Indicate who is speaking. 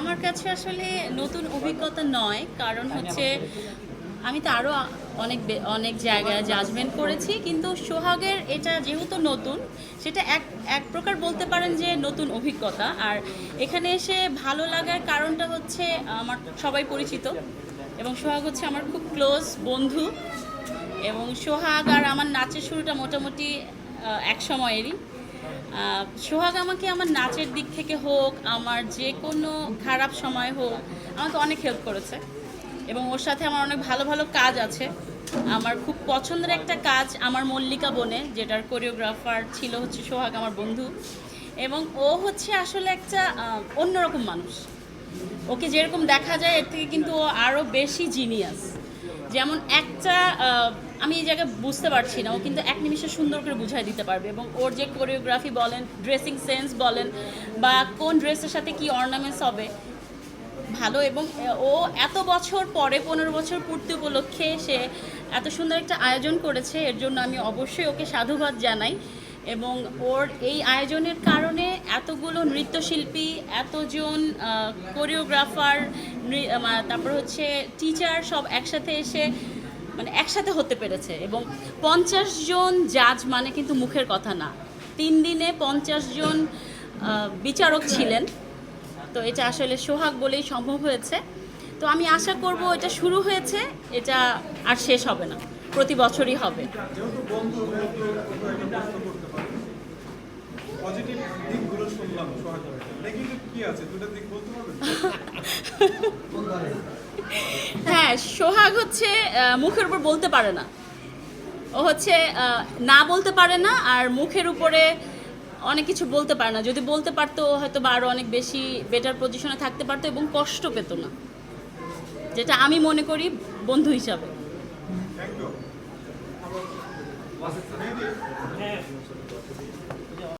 Speaker 1: আমার কাছে আসলে নতুন অভিজ্ঞতা নয়, কারণ হচ্ছে আমি তো আরও অনেক অনেক জায়গায় জাজমেন্ট করেছি, কিন্তু সোহাগের এটা যেহেতু নতুন, সেটা এক এক প্রকার বলতে পারেন যে নতুন অভিজ্ঞতা। আর এখানে এসে ভালো লাগার কারণটা হচ্ছে আমার সবাই পরিচিত এবং সোহাগ হচ্ছে আমার খুব ক্লোজ বন্ধু এবং সোহাগ আর আমার নাচের শুরুটা মোটামুটি এক সময়েরই। সোহাগ আমাকে আমার নাচের দিক থেকে হোক, আমার যে কোনো খারাপ সময় হোক, আমাকে অনেক হেল্প করেছে। এবং ওর সাথে আমার অনেক ভালো ভালো কাজ আছে। আমার খুব পছন্দের একটা কাজ আমার মল্লিকা বনে, যেটার কোরিওগ্রাফার ছিল হচ্ছে সোহাগ, আমার বন্ধু। এবং ও হচ্ছে আসলে একটা অন্যরকম মানুষ। ওকে যেরকম দেখা যায়, এর থেকে কিন্তু ও আরও বেশি জিনিয়াস যেমন একটা আমি এই জায়গায় বুঝতে পারছি না। ও কিন্তু এক নিমিষে সুন্দর করে বুঝাই দিতে পারবে এবং ওর যে কোরিওগ্রাফি বলেন ড্রেসিং সেন্স বলেন বা কোন ড্রেসের সাথে কি অর্নামেন্টস হবে, ভালো এবং, ও এত বছর পরে, পনেরো বছর পূর্তি উপলক্ষে সে এত সুন্দর একটা আয়োজন করেছে, এর জন্য আমি অবশ্যই ওকে সাধুবাদ জানাই এবং ওর এই আয়োজনের কারণে এতগুলো নৃত্যশিল্পী, এতজন কোরিওগ্রাফার তারপর হচ্ছে টিচার সব একসাথে এসে মানে একসাথে হতে পেরেছে এবং পঞ্চাশ জন জাজ মানে কিন্তু মুখের কথা না। তিন দিনে পঞ্চাশ জন বিচারক ছিলেন। তো এটা আসলে সোহাগ বলেই সম্ভব হয়েছে। তো আমি আশা করব এটা শুরু হয়েছে এটা আর শেষ হবে না প্রতি বছরই হবে।
Speaker 2: যেহেতু বন্ধু যেহেতু একটা প্রশ্ন করতে পারে পজিটিভ দিকগুলো শুনলাম কি আছে দুটো দিক বলতে পারবেন?
Speaker 1: হ্যাঁ সোহাগ হচ্ছে মুখের উপর বলতে পারে না। ও হচ্ছে না বলতে পারে না আর মুখের উপরে অনেক কিছু বলতে পারে না। যদি বলতে পারতো ও হয়তো বা আরও অনেক বেশি বেটার পজিশনে থাকতে পারতো এবং কষ্ট পেত না। যেটা আমি মনে করি বন্ধু হিসাবে।